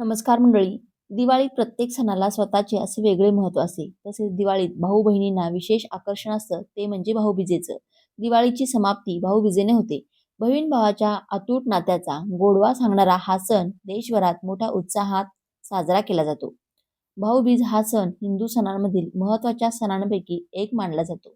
नमस्कार मंडळी. दिवाळीत प्रत्येक सणाला स्वतःचे असे वेगळे महत्त्व असते. तसेच दिवाळीत भाऊ बहिणींना विशेष आकर्षण असतं ते म्हणजे भाऊबीजेचं. दिवाळीची समाप्ती भाऊबीजेने होते. बहीण भावाच्या अतूट नात्याचा गोडवा सांगणारा हा सण देशभरात मोठ्या उत्साहात साजरा केला जातो. भाऊबीज हा सण हिंदू सणांमधील महत्त्वाच्या सणांपैकी एक मानला जातो.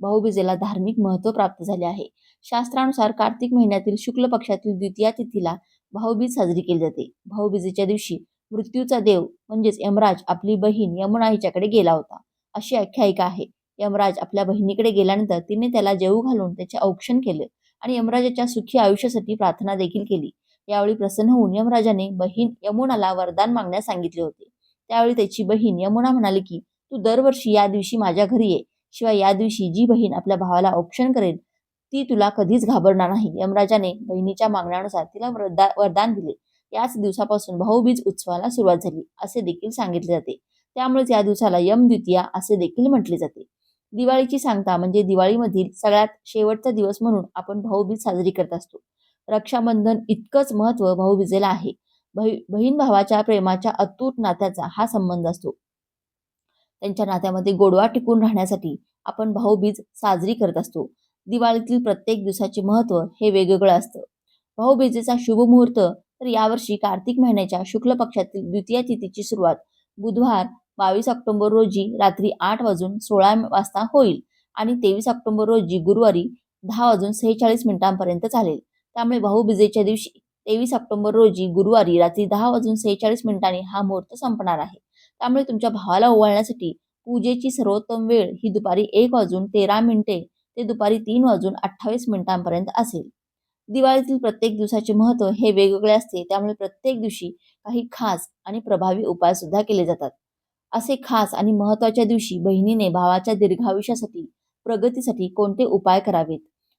भाऊबीजेला धार्मिक महत्त्व प्राप्त झाले आहे. शास्त्रानुसार कार्तिक महिन्यातील शुक्ल पक्षातील द्वितीया तिथीला भाऊबीज साजरी केली जाते. भाऊबीजेच्या दिवशी मृत्यूचा देव म्हणजेच यमराज आपली बहीण यमुना हिच्याकडे गेला होता. अशी आख्यायिका आहे. यमराज आपल्या बहिणीकडे गेल्यानंतर तिने त्याला जेऊ घालून त्याचे औक्षण केले आणि यमराजाच्या सुखी आयुष्यासाठी प्रार्थना देखील केली. यावेळी प्रसन्न होऊन यमराजाने बहीण यमुनाला वरदान मागण्यास सांगितले होते. त्यावेळी त्याची बहीण यमुना म्हणाली की तू दरवर्षी या दिवशी माझ्या घरी ये. शिवाय या दिवशी जी बहीण आपल्या भावाला औक्षण करेल ती तुला कधीच घाबरणार नाही. यमराजाने बहिणीच्या मागण्यानुसार तिला वरदा वरदान दिले. याच दिवसापासून भाऊबीज उत्सवाला सुरुवात झाली असे देखील सांगितले जाते. त्यामुळेच या दिवसाला यम द्वितीया असे देखील म्हटले जाते. दिवाळीची सांगता म्हणजे दिवाळीमधील सगळ्यात शेवटचा दिवस म्हणून आपण भाऊबीज साजरी करत असतो. रक्षाबंधन इतकंच महत्त्व भाऊबीजेला आहे. बही बहीण भावाच्या प्रेमाच्या अतूट नात्याचा हा संबंध असतो. त्यांच्या नात्यामध्ये गोडवा टिकून राहण्यासाठी आपण भाऊबीज साजरी करत असतो. दिवाळीतील प्रत्येक दिवसाचे महत्त्व हे वेगवेगळं असतं. भाऊबीजेचा शुभ मुहूर्त तर यावर्षी कार्तिक महिन्याच्या शुक्ल पक्षातील द्वितीय तिथीची सुरुवात बुधवार बावीस ऑक्टोबर रोजी रात्री आठ वाजून सोळा वाजता होईल आणि तेवीस ऑक्टोबर रोजी गुरुवारी दहा वाजून सेहेचाळीस मिनिटांपर्यंत चालेल. त्यामुळे भाऊबीजेच्या दिवशी तेवीस ऑक्टोबर रोजी गुरुवारी रात्री दहा वाजून सेहेचाळीस मिनिटांनी हा मुहूर्त संपणार आहे. त्यामुळे तुमच्या भावाला ओवाळण्यासाठी पूजेची सर्वोत्तम वेळ ही दुपारी एक वाजून तेरा मिनिटे ते दुपारी तीन वाजून अठ्ठावीस मिनिटांपर्यंत असेल. दिवाळीतील प्रत्येक दिवसाचे महत्त्व हे वेगवेगळे असते त्यामुळे प्रत्येक दिवशी काही खास आणि प्रभावी उपाय सुद्धा केले जातात. असे खास आणि महत्त्वाच्या दिवशी बहिणीने भावाच्या दीर्घायुष्यासाठी प्रगतीसाठी कोणते उपाय करावेत?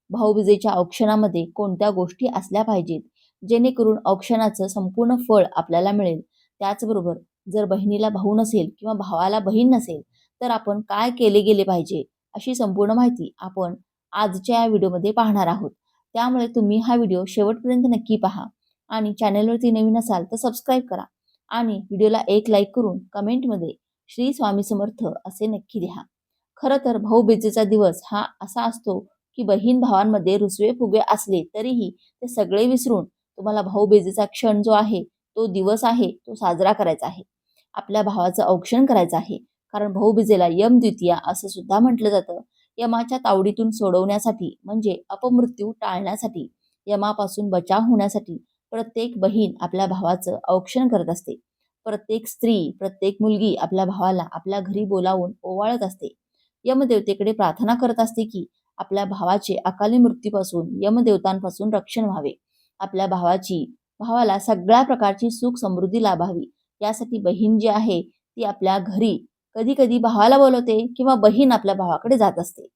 भाऊबीजेच्या औक्षणामध्ये कोणत्या गोष्टी असल्या पाहिजेत? जेणेकरून औक्षणाचं संपूर्ण फळ आपल्याला मिळेल. त्याचबरोबर जर बहिणीला भाऊ नसेल किंवा भावाला बहीण नसेल तर आपण काय केले गेले पाहिजे? अशी संपूर्ण माहिती आपण आजच्या या व्हिडिओमध्ये पाहणार आहोत. त्यामुळे तुम्ही हा व्हिडिओ शेवटपर्यंत नक्की पहा आणि चॅनेलवरती नवीन असाल तर सबस्क्राईब करा आणि व्हिडिओला एक लाईक करून कमेंटमध्ये श्री स्वामी समर्थ असे नक्की लिहा. खरं तर भाऊबीजेचा दिवस हा असा असतो की बहीण भावांमध्ये रुसवे फुगवे असले तरीही ते सगळे विसरून तुम्हाला भाऊबीजेचा क्षण जो आहे तो दिवस आहे तो साजरा करायचा आहे. आपल्या भावाचं औक्षण करायचं आहे. कारण भाऊबीजेला यम द्वितीया असं सुद्धा म्हटलं जातं. यमाच्या तावडीतून सोडवण्यासाठी म्हणजे अपमृत्यू टाळण्यासाठी यमापासून बचाव होण्यासाठी प्रत्येक बहीण आपल्या भावाचं औक्षण करत असते. प्रत्येक स्त्री प्रत्येक मुलगी आपल्या भावाला आपल्या घरी बोलावून ओवाळत असते. यमदेवतेकडे प्रार्थना करत असते की आपल्या भावाचे अकाली मृत्यूपासून यमदेवतांपासून रक्षण व्हावे. आपल्या भावाची भावाला सगळ्या प्रकारची सुख समृद्धी लाभावी. यासाठी बहीण जी आहे ती आपल्या घरी कधी कधी भावाला बोलवते किंवा बहीण आपल्या भावाकडे जात असते.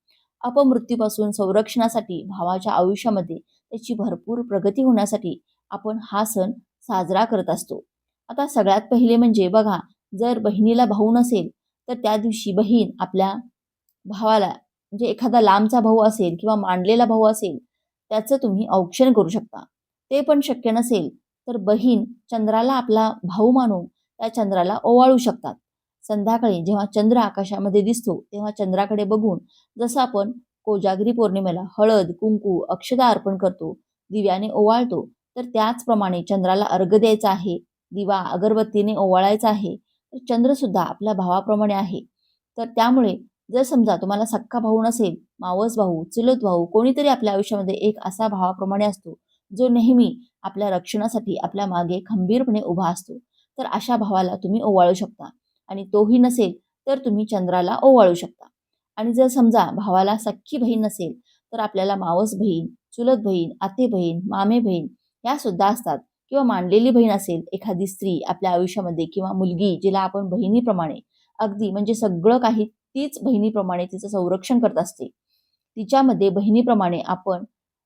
अपमृत्यूपासून संरक्षणासाठी भावाच्या आयुष्यामध्ये त्याची भरपूर प्रगती होण्यासाठी आपण हा सण साजरा करत असतो. आता सगळ्यात पहिले म्हणजे बघा जर बहिणीला भाऊ नसेल तर त्या दिवशी बहीण आपल्या भावाला म्हणजे एखादा लांबचा भाऊ असेल किंवा मांडलेला भाऊ असेल त्याचं तुम्ही औक्षण करू शकता. ते पण शक्य नसेल तर बहीण चंद्राला आपला भाऊ मानून त्या चंद्राला ओवाळू शकतात. संध्याकाळी जेव्हा चंद्र आकाशामध्ये दिसतो तेव्हा चंद्राकडे बघून जसं आपण कोजागिरी पौर्णिमेला हळद कुंकू अक्षता अर्पण करतो दिव्याने ओवाळतो तर त्याचप्रमाणे चंद्राला अर्घ द्यायचा आहे दिवा अगरबत्तीने ओवाळायचा आहे तर चंद्रसुद्धा आपल्या भावाप्रमाणे आहे. तर त्यामुळे जर समजा तुम्हाला सक्का भाऊ नसेल मावस भाऊ चुलत भाऊ कोणीतरी आपल्या आयुष्यामध्ये एक असा भावाप्रमाणे असतो जो नेहमी आपल्या रक्षणासाठी आपल्या मागे खंबीरपणे उभा असतो तर अशा भावाला तुम्ही ओवाळू शकता. आणि तोही नसेल तर तुम्ही चंद्राला ओवाळू शकता. आणि जर समजा भावाला सख्खी बहीण नसेल तर आपल्याला मावस बहीण चुलत बहीण आते बहीण मामे बहीण या सुद्धा असतात. किंवा मांडलेली बहीण असेल एखादी स्त्री आपल्या आयुष्यामध्ये किंवा मुलगी जिला आपण बहिणीप्रमाणे अगदी म्हणजे सगळं काही तीच बहिणीप्रमाणे तिचं संरक्षण करत असते. तिच्यामध्ये बहिणीप्रमाणे आपण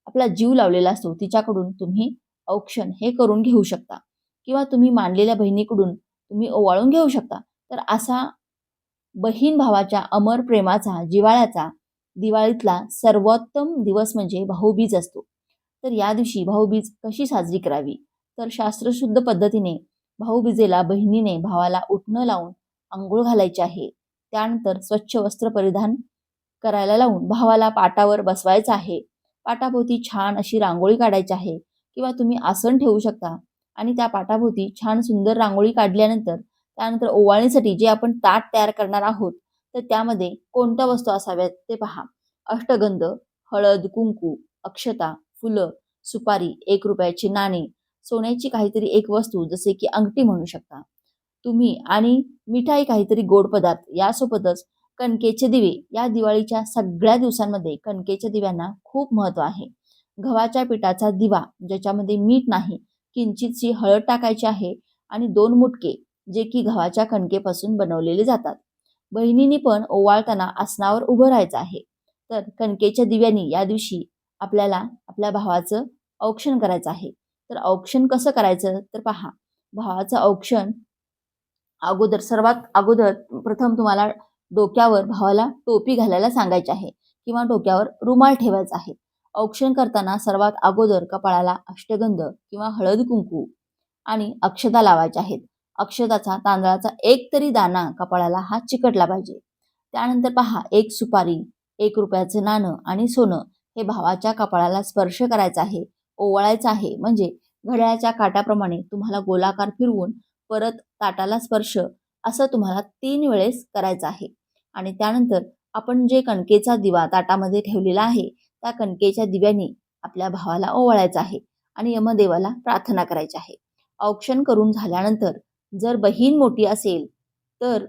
आपला जीव लावलेला असतो. तिच्याकडून तुम्ही औक्षण हे करून घेऊ शकता. किंवा तुम्ही मांडलेल्या बहिणीकडून तुम्ही ओवाळून घेऊ शकता. तर असा बहीण भावाच्या अमर प्रेमाचा जिवाळ्याचा दिवाळीतला सर्वोत्तम दिवस म्हणजे भाऊबीज असतो. तर या दिवशी भाऊबीज कशी साजरी करावी? तर शास्त्रशुद्ध पद्धतीने भाऊबीजेला बहिणीने भावाला उठणं लावून आंघोळ घालायची आहे. त्यानंतर स्वच्छ वस्त्र परिधान करायला लावून भावाला पाटावर बसवायचं आहे. पाटाभोवती छान अशी रांगोळी काढायची आहे. किंवा तुम्ही आसन ठेवू शकता. आणि त्या पाटाभोवती छान सुंदर रांगोळी काढल्यानंतर त्यानंतर ओवाळणीसाठी जे आपण ताट तयार करणार आहोत तर त्यामध्ये कोणत्या वस्तू असाव्यात ते पहा. अष्टगंध हळद कुंकू अक्षता फुलं सुपारी एक रुपयाची नाणी सोन्याची काहीतरी एक वस्तू जसे की अंगठी म्हणू शकता. तुम्ही आणि मिठाई काहीतरी गोड पदार्थ यासोबतच कणकेचे दिवे या दिवाळीच्या सगळ्या दिवसांमध्ये कणकेच्या दिव्यांना खूप महत्त्व आहे. गव्हाच्या पिठाचा दिवा ज्याच्यामध्ये मीठ नाही किंचितशी हळद टाकायची आहे आणि दोन मुटके जे की गव्हाच्या कणकेपासून बनवलेले जातात. बहिणीने पण ओवाळताना आसनावर उभं राहायचं आहे. तर कणकेच्या दिव्यांनी या दिवशी आपल्याला आपल्या भावाचं औक्षण करायचं आहे. तर औक्षण कसं करायचं? तर पहा भावाचं औक्षण अगोदर सर्वात अगोदर प्रथम तुम्हाला डोक्यावर भावाला टोपी घालायला सांगायची आहे किंवा डोक्यावर रुमाल ठेवायचा आहे. औक्षण करताना सर्वात अगोदर कपाळाला अष्टगंध किंवा हळद कुंकू आणि अक्षता लावायच्या आहेत. अक्षताचा तांदळाचा एक तरी दाना कपाळाला हा चिकटला पाहिजे. त्यानंतर पहा एक सुपारी एक रुपयाचं नाणं आणि सोनं हे भावाच्या कपाळाला स्पर्श करायचा आहे ओवाळायचं आहे. म्हणजे घड्याळाच्या काटाप्रमाणे तुम्हाला गोलाकार फिरवून परत ताटाला स्पर्श असं तुम्हाला तीन वेळेस करायचं आहे. आणि त्यानंतर आपण जे कणकेचा दिवा ताटामध्ये ठेवलेला आहे त्या कणकेच्या दिव्याने आपल्या भावाला ओवाळायचं आहे आणि यमदेवाला प्रार्थना करायची आहे. औक्षण करून झाल्यानंतर जर बहीण मोठी असेल तर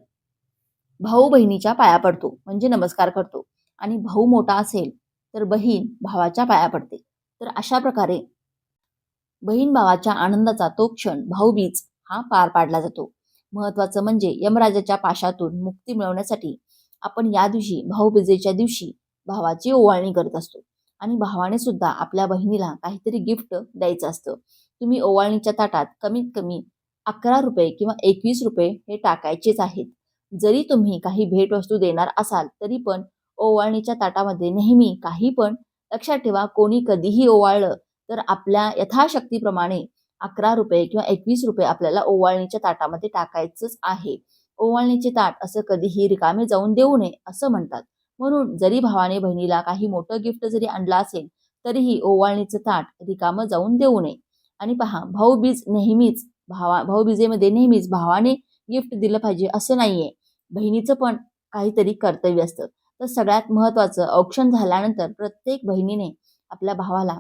भाऊ बहिणीच्या पाया पडतो म्हणजे नमस्कार करतो. आणि भाऊ मोठा असेल तर बहीण भावाच्या पाया पडते. तर अशा प्रकारे बहीण भावाच्या आनंदाचा तो क्षण भाऊबीज हा पार पाडला जातो. महत्वाचं म्हणजे यमराजाच्या पाशातून मुक्ती मिळवण्यासाठी आपण या दिवशी भाऊबीजेच्या दिवशी भावाची ओवाळणी करत असतो. आणि भावाने सुद्धा आपल्या बहिणीला काहीतरी गिफ्ट द्यायचं असतं. तुम्ही ओवाळणीच्या ताटात कमीत कमी अकरा रुपये किंवा एकवीस रुपये हे टाकायचेच आहेत. जरी तुम्ही काही भेटवस्तू देणार असाल तरी पण ओवाळणीच्या ताटामध्ये नेहमी काही पण लक्षात ठेवा कोणी कधीही ओवाळलं तर आपल्या यथाशक्तीप्रमाणे अकरा रुपये किंवा एकवीस रुपये आपल्याला ओवाळणीच्या ताटामध्ये टाकायचंच आहे. ओवाळणीचे ताट असं कधीही रिकामे जाऊन देऊ नये असं म्हणतात. म्हणून जरी भावाने बहिणीला काही मोठं गिफ्ट जरी आणलं असेल तरीही ओवाळणीचं ताट रिकामं जाऊन देऊ नये. आणि पहा भाऊबीज नेहमीच भावा भाऊबीजेमध्ये नेहमीच भावाने गिफ्ट दिलं पाहिजे असं नाहीये. बहिणीचं पण काहीतरी कर्तव्य असतं. तर सगळ्यात महत्वाचं औक्षण झाल्यानंतर प्रत्येक बहिणीने आपल्या भावाला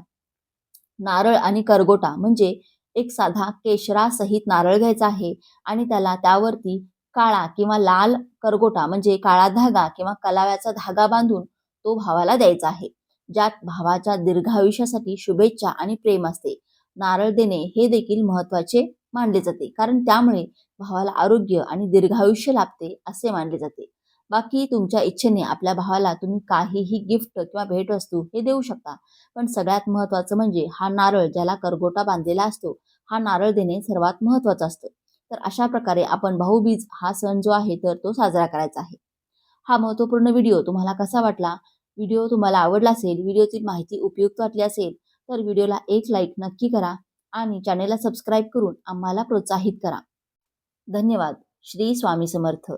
नारळ आणि करगोटा म्हणजे एक साधा केशरासहित नारळ घ्यायचा आहे आणि त्याला त्यावरती काळा किंवा लाल करगोटा म्हणजे काळा धागा किंवा कलाव्याचा धागा बांधून तो भावाला द्यायचा आहे. ज्यात भावाच्या दीर्घायुष्यासाठी शुभेच्छा आणि प्रेम असते. नारळ देणे हे देखील महत्त्वाचे मानले जाते. कारण त्यामुळे भावाला आरोग्य आणि दीर्घायुष्य लाभते असे मानले जाते. बाकी तुमच्या इच्छेने आपल्या भावाला तुम्ही काहीही गिफ्ट किंवा भेटवस्तू हे देऊ शकता. पण सगळ्यात महत्वाचं म्हणजे हा नारळ ज्याला करगोटा बांधलेला असतो हा नारळ देणे सर्वात महत्वाचं असतं. तर अशा प्रकारे आपण भाऊबीज हा सण जो आहे तर तो साजरा करायचा आहे. हा महत्त्वपूर्ण व्हिडिओ तुम्हाला कसा वाटला? व्हिडिओ तुम्हाला आवडला असेल व्हिडिओची माहिती उपयुक्त वाटली असेल तर व्हिडिओला एक लाईक नक्की करा. आणि चॅनेलला सबस्क्राईब करून आम्हाला प्रोत्साहित करा. धन्यवाद. श्री स्वामी समर्थ.